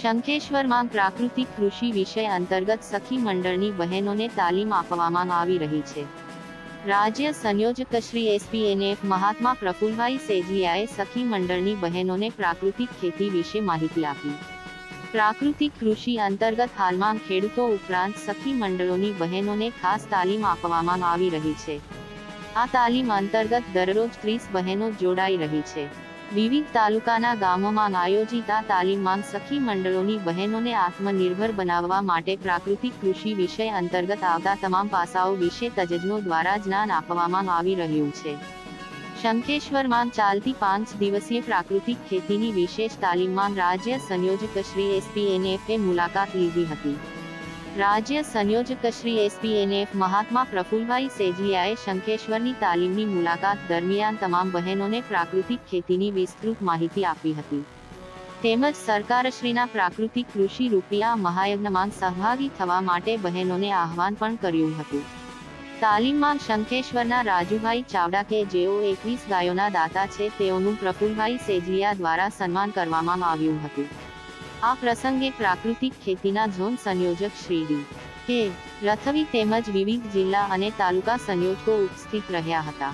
શંખેશ્વરમાં પ્રાકૃતિક કૃષિ વિષય અંતર્ગત સખી મંડળની બહેનોને તાલીમ આપવામાં આવી રહી છે. રાજ્ય સંયોજક શ્રી એસપીએનએફ મહાત્મા પ્રફુલભાઈ સેજિયાએ સખી મંડળની બહેનોને પ્રાકૃતિક ખેતી વિશે માહિતી આપી. પ્રાકૃતિક કૃષિ અંતર્ગત હાલમાં ખેડૂતો ઉપરાંત સખી મંડળોની બહેનોને ખાસ તાલીમ આપવામાં આવી રહી છે. આ તાલીમ અંતર્ગત દરરોજ ત્રીસ બહેનો જોડાઈ રહી છે. વિવિધ તાલુકાના ગામોમાં આયોજિત આ તાલીમમાં સખી મંડળોની બહેનોને આત્મનિર્ભર બનાવવા માટે પ્રાકૃતિક કૃષિ વિષય અંતર્ગત આવતા તમામ પાસાઓ વિશે તજજ્ઞો દ્વારા જ્ઞાન આપવામાં આવી રહ્યું છે. શંખેશ્વરમાં ચાલતી પાંચ દિવસીય પ્રાકૃતિક ખેતીની વિશેષ તાલીમમાં રાજ્ય સંયોજક શ્રી એસપીએનએફએ મુલાકાત લીધી હતી. રાજ્ય સંયોજક શ્રી એસપીએનએફ મહાત્મા પ્રફુલભાઈ સેજલિયાએ શંખેશ્વરની તાલીમની મુલાકાત દરમિયાન તમામ બહેનોને પ્રાકૃતિક ખેતીની વિસ્તૃત માહિતી આપી હતી. તેમજ સરકારશ્રીના પ્રાકૃતિક કૃષિ રૂપિયા મહાયજ્ઞમાં સહભાગી થવા માટે બહેનોને આહવાન પણ કર્યું હતું. તાલીમમાં શંખેશ્વરના રાજુભાઈ ચાવડા કે જેઓ એકવીસ ગાયોના દાતા છે તેઓનું પ્રફુલભાઈ સેજલિયા દ્વારા સન્માન કરવામાં આવ્યું હતું. આ પ્રસંગે પ્રાકૃતિક ખેતીના ઝોન સંયોજક શ્રી ડી કે, રથવી તેમજ વિવિધ જિલ્લા અને તાલુકા સંયોજકો ઉપસ્થિત રહ્યા હતા.